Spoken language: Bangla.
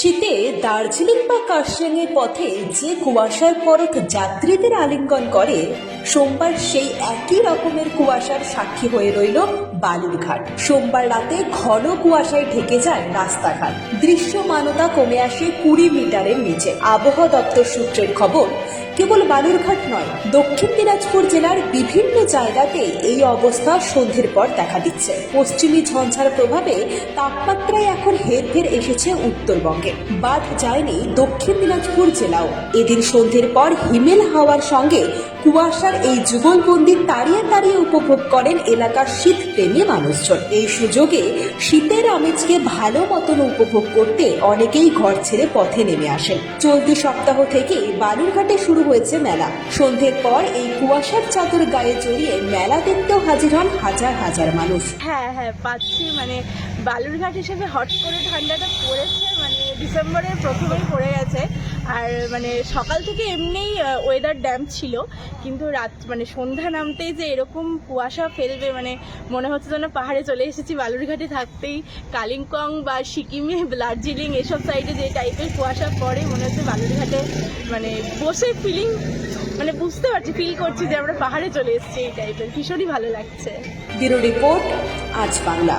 শীতে দার্জিলিং বা কার্শিয়াংয়ের পথে যে কুয়াশার পরত যাত্রীদের আলিঙ্গন করে, সোমবার সেই একই রকমের কুয়াশার সাক্ষী হয়ে রইল বালুরঘাট। সোমবার রাতে ঘন কুয়াশায় ঢেকে যায় রাস্তাঘাট। দৃশ্যমানতা কমে আসে কুড়ি মিটারের নিচে। আবহাওয়া দপ্তর সূত্রের খবর কেবল বালুরঘাট নয়, দক্ষিণ দিনাজপুর জেলার বিভিন্ন জায়গাতে এই অবস্থা সন্ধ্যের পর দেখা দিচ্ছে। পশ্চিমী ঝঞ্ঝার প্রভাবে তাপমাত্রায় এখন হেরফের এসেছে উত্তরবঙ্গে। বাদ যায়নি দক্ষিণ দিনাজপুর জেলাও। এদিন সন্ধ্যের পর হিমেল হাওয়ার সঙ্গে কুয়াশার এই যুগলবন্দি তাড়িয়ে তাড়িয়ে উপভোগ করেন এলাকার শীতপ্রেমী মানুষজন। এই সুযোগে শীতের আমেজকে ভালো মতন উপভোগ করতে অনেকেই ঘর ছেড়ে পথে নেমে আসেন। চলতি সপ্তাহ থেকে বালুরঘাটে শুরু হয়েছে মেলা। সন্ধ্যের পর এই কুয়াশার চাদর গায়ে জড়িয়ে মেলা দেখতেও হাজির হন হাজার হাজার মানুষ। হ্যাঁ হ্যাঁ পাচ্ছি। মানে বালুরঘাট হিসেবে হট করে ঠান্ডাটা পড়েছে মানে ডিসেম্বরের প্রথমেই পড়ে গেছে। আর মানে সকাল থেকে এমনিই ওয়েদার ড্যাম ছিল, কিন্তু রাত মানে সন্ধ্যা নামতেই যে এরকম কুয়াশা ফেলবে মানে মনে হচ্ছে যেন পাহাড়ে চলে এসেছি, বালুরঘাটে থাকতেই কালিম্পং বা সিকিমে, দার্জিলিং, এসব সাইডে যে টাইপের কুয়াশা পড়ে, মনে হচ্ছে বালুরঘাটে মানে বসে ফিলিং মানে বুঝতে পারছি ফিল করছি যে আমরা পাহাড়ে চলে এসেছি এই টাইপের ভীষণই ভালো লাগছে। ব্যুরো রিপোর্ট, আজ বাংলা।